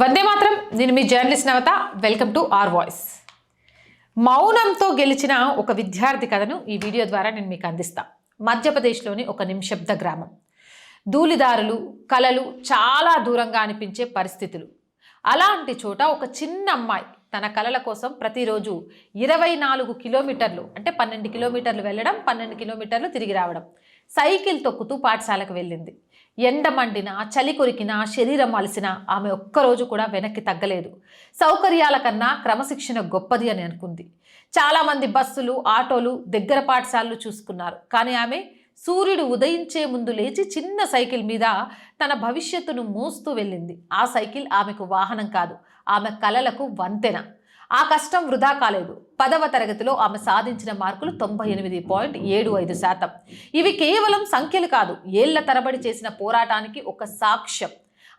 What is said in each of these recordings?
వందే మాత్రం. నేను మీ journalist Navata. Welcome to R voice. మౌనంతో గెలిచిన ఒక విద్యార్థి కథను ఈ వీడియో ద్వారా నేను మీకు అందిస్తా. మధ్యప్రదేశ్లోని ఒక నిమిషబ్ద గ్రామం. ధూళిదారులు కళలు చాలా దూరంగా అనిపించే పరిస్థితులు. అలాంటి చోట ఒక చిన్న అమ్మాయి తన కళల కోసం ప్రతిరోజు ఇరవై నాలుగు కిలోమీటర్లు అంటే పన్నెండు కిలోమీటర్లు వెళ్ళడం పన్నెండు కిలోమీటర్లు తిరిగి రావడం సైకిల్ తొక్కుతూ పాఠశాలకు వెళ్ళింది. ఎండమండిన చలి కొరికినా శరీరం అలసిన ఆమె ఒక్కరోజు కూడా వెనక్కి తగ్గలేదు. సౌకర్యాల కన్నా క్రమశిక్షణ గొప్పది అని అనుకుంది. చాలామంది బస్సులు ఆటోలు దగ్గర పాఠశాలలు చూసుకున్నారు. కానీ ఆమె సూర్యుడు ఉదయించే ముందు లేచి చిన్న సైకిల్ మీద తన భవిష్యత్తును మోస్తూ వెళ్ళింది. ఆ సైకిల్ ఆమెకు వాహనం కాదు ఆమె కలలకు వంతెన. ఆ కష్టం వృధా కాలేదు. పదవ తరగతిలో ఆమె సాధించిన మార్కులు తొంభై ఎనిమిది పాయింట్ ఏడు ఐదు శాతం. ఇవి కేవలం సంఖ్యలు కాదు. ఏళ్ళ తరబడి చేసిన పోరాటానికి ఒక సాక్ష్యం.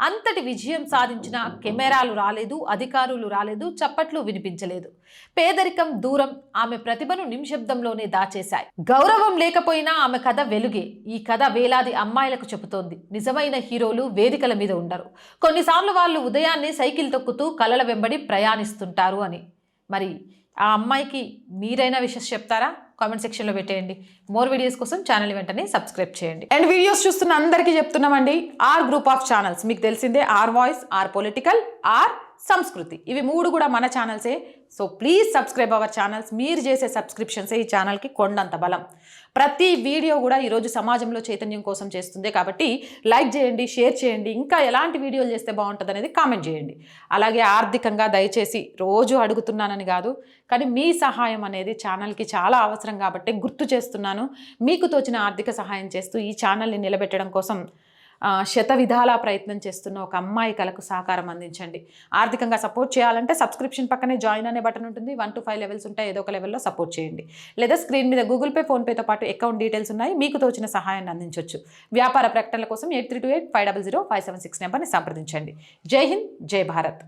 అంతటి విజయం సాధించిన కెమెరాలు రాలేదు అధికారులు రాలేదు చప్పట్లు వినిపించలేదు. పేదరికం దూరం ఆమె ప్రతిభను నిమిషబ్దంలోనే దాచేశాయి. గౌరవం లేకపోయినా ఆమె కథ వెలుగే. ఈ కథ వేలాది అమ్మాయిలకు చెబుతోంది. నిజమైన హీరోలు వేదికల మీద ఉండరు. కొన్నిసార్లు వాళ్ళు ఉదయాన్నే సైకిల్ తొక్కుతూ కలల వెంబడి ప్రయాణిస్తుంటారు అని. మరి ఆ అమ్మాయికి మీరైనా విషస్ చెప్తారా? కామెంట్ సెక్షన్లో పెట్టేయండి. మోర్ వీడియోస్ కోసం ఛానల్ వెంటనే సబ్స్క్రైబ్ చేయండి. అండ్ వీడియోస్ చూస్తున్న అందరికీ చెప్తున్నామండి ఆర్ గ్రూప్ ఆఫ్ ఛానల్స్. మీకు తెలిసిందే R voice R political R Sanskriti. ఇవి మూడు కూడా మన ఛానల్సే. So please subscribe our channels. మీరు చేసే సబ్స్క్రిప్షన్సే ఈ ఛానల్కి కొండంత బలం. ప్రతి వీడియో కూడా ఈరోజు సమాజంలో చైతన్యం కోసం చేస్తుంది కాబట్టి లైక్ చేయండి షేర్ చేయండి. ఇంకా ఎలాంటి వీడియోలు చేస్తే బాగుంటుంది అనేది కామెంట్ చేయండి. అలాగే ఆర్థికంగా దయచేసి రోజు అడుగుతున్నానని కాదు కానీ మీ సహాయం అనేది ఛానల్కి చాలా అవసరం. కాబట్టి గుర్తు చేస్తున్నాను. మీకు తోచిన ఆర్థిక సహాయం చేస్తూ ఈ ఛానల్ని నిలబెట్టడం కోసం శత విధాలా ప్రయత్నం చేస్తున్న ఒక అమ్మాయి కలకు సహకారం అందించండి. ఆర్థికంగా సపోర్ట్ చేయాలంటే సబ్స్క్రిప్షన్ పక్కనే జాయిన్ అనే బటన్ ఉంటుంది. వన్ టు ఫైవ్ లెవెల్స్ ఉంటాయి. ఏదో ఒక లెవెల్లో సపోర్ట్ చేయండి. లేదా స్క్రీన్ మీద గూగుల్ పే ఫోన్పేతో పాటు అకౌంట్ డీటెయిల్స్ ఉన్నాయి. మీకు తోచిన సహాయాన్ని అందించవచ్చు వ్యాపార ప్రకటనల కోసం eight three two eight five double zero five seven six నెంబర్ని సంప్రదించండి. జై హింద్ జై భారత్.